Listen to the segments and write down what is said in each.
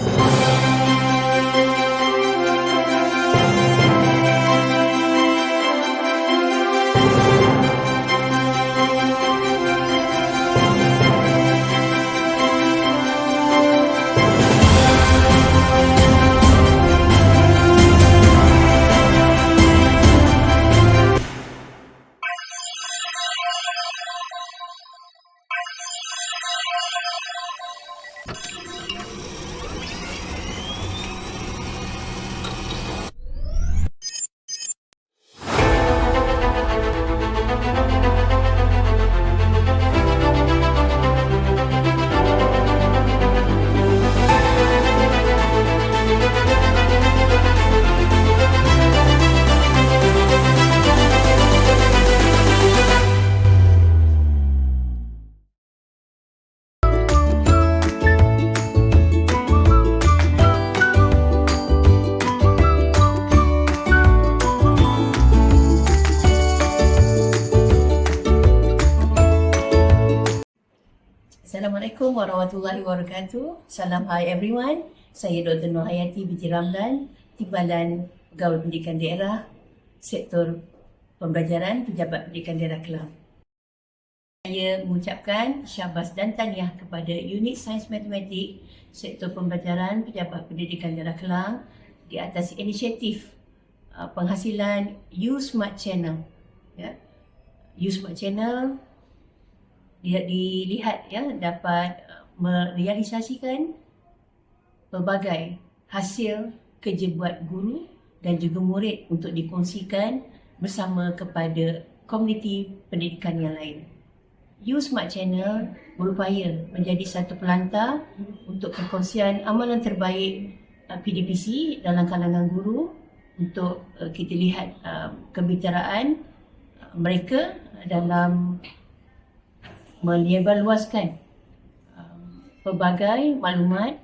you Assalamualaikum warahmatullahi wabarakatuh. Salam hai everyone. Saya Dr. Nur Hayati binti Ramlan, Timbalan Pegawai Pendidikan Daerah, Sektor Pembelajaran Pejabat Pendidikan Daerah Kelang. Saya mengucapkan syabas dan tahniah kepada Unit Sains Matematik Sektor Pembelajaran Pejabat Pendidikan Daerah Kelang di atas inisiatif uh, penghasilan U Smart Channel. Ya. U Smart Channel dilihat ya dapat uh, merealisasikan pelbagai hasil kerja buat guru dan juga murid untuk dikongsikan bersama kepada komuniti pendidikan yang lain. U Smart Channel berupaya menjadi satu pelantar untuk perkongsian amalan terbaik uh, PDPC dalam kalangan guru untuk uh, kita lihat kebitaraan uh, mereka dalam menyebarluaskan um, pelbagai maklumat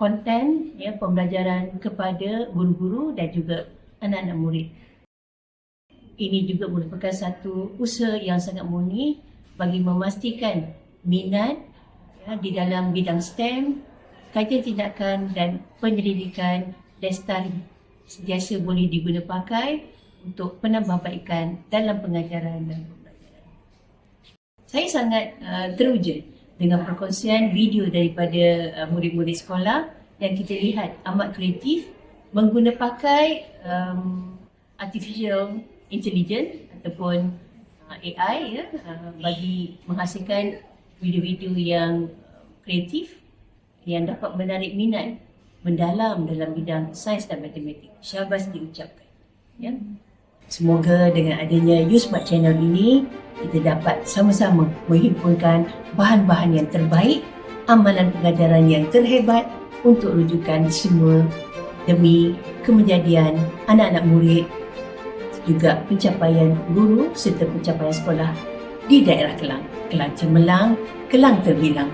konten ya pembelajaran kepada guru-guru dan juga anak-anak murid. Ini juga merupakan satu usaha yang sangat murni bagi memastikan minat ya, di dalam bidang STEM, kajian tindakan dan penyelidikan lestari sentiasa boleh diguna pakai untuk penambahbaikan dalam pengajaran dan saya sangat uh, teruja dengan perkongsian video daripada uh, murid-murid sekolah yang kita lihat amat kreatif mengguna pakai um, artificial intelligence ataupun uh, AI ya uh, bagi menghasilkan video-video yang kreatif yang dapat menarik minat mendalam dalam bidang sains dan matematik. Syabas diucapkan. Ya. Semoga dengan adanya Usmart Channel ini kita dapat sama-sama menghimpunkan bahan-bahan yang terbaik, amalan pengajaran yang terhebat untuk rujukan semua demi kemenjadian anak-anak murid juga pencapaian guru serta pencapaian sekolah di daerah Kelang. Kelang cemerlang, Kelang terbilang.